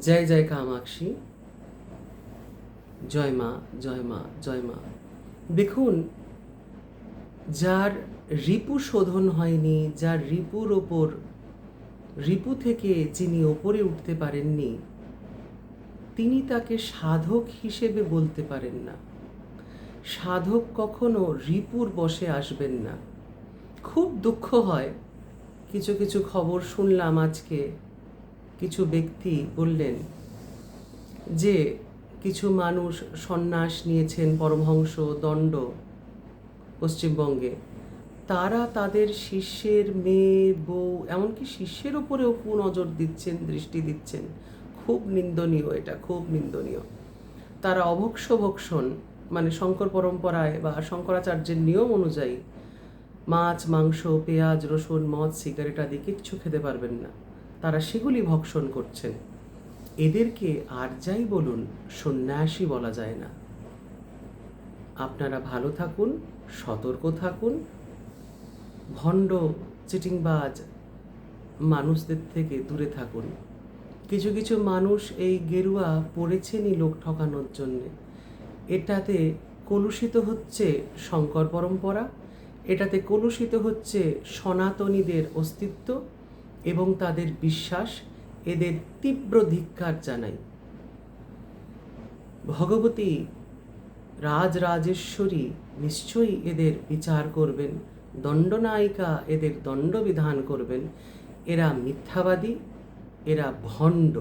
জয় জয় কামাক্ষী। জয় মা জয় মা জয় মা। দেখুন, যার রিপু শোধন হয়নি, যার রিপুর ওপর, রিপু থেকে যিনি ওপরে উঠতে পারেননি, তিনি তাকে সাধক হিসেবে বলতে পারেন না। সাধক কখনো রিপুর বসে আসবেন না। খুব দুঃখ হয়। কিছু কিছু খবর শুনলাম আজকে। কিছু ব্যক্তি বললেন যে, কিছু মানুষ সন্ন্যাস নিয়েছেন পরমহংস দণ্ড পশ্চিমবঙ্গে। তারা তাদের শিষ্যের মেয়ে, বউ, এমনকি শিষ্যের ওপরেও কুনজর দিচ্ছেন, দৃষ্টি দিচ্ছেন। খুব নিন্দনীয় এটা, খুব নিন্দনীয়। তারা অভক্ষ ভক্ষণ মানে শঙ্কর পরম্পরায় বা শঙ্করাচার্যের নিয়ম অনুযায়ী মাছ, মাংস, পেঁয়াজ, রসুন, মদ, সিগারেট আদি কিচ্ছু খেতে পারবেন না। তারা সেগুলি ভক্ষণ করছেন। এদেরকে আর যাই বলুন, সন্ন্যাসী বলা যায় না। আপনারা ভালো থাকুন, সতর্ক থাকুন। ভণ্ড, চিটিংবাজ মানুষদের থেকে দূরে থাকুন। কিছু কিছু মানুষ এই গেরুয়া পড়েছেনই লোক ঠকানোর জন্যে। এটাতে কলুষিত হচ্ছে শঙ্কর পরম্পরা, এটাতে কলুষিত হচ্ছে সনাতনীদের অস্তিত্ব এবং তাদের বিশ্বাস এদের তীব্র ধিক্ষার জানাই ভগবতী রাজরাজেশ্বরী নিশ্চয়ই এদের বিচার করবেন, দণ্ডনায়িকা এদের দণ্ডবিধান করবেন। এরা মিথ্যাবাদী, এরা ভণ্ড।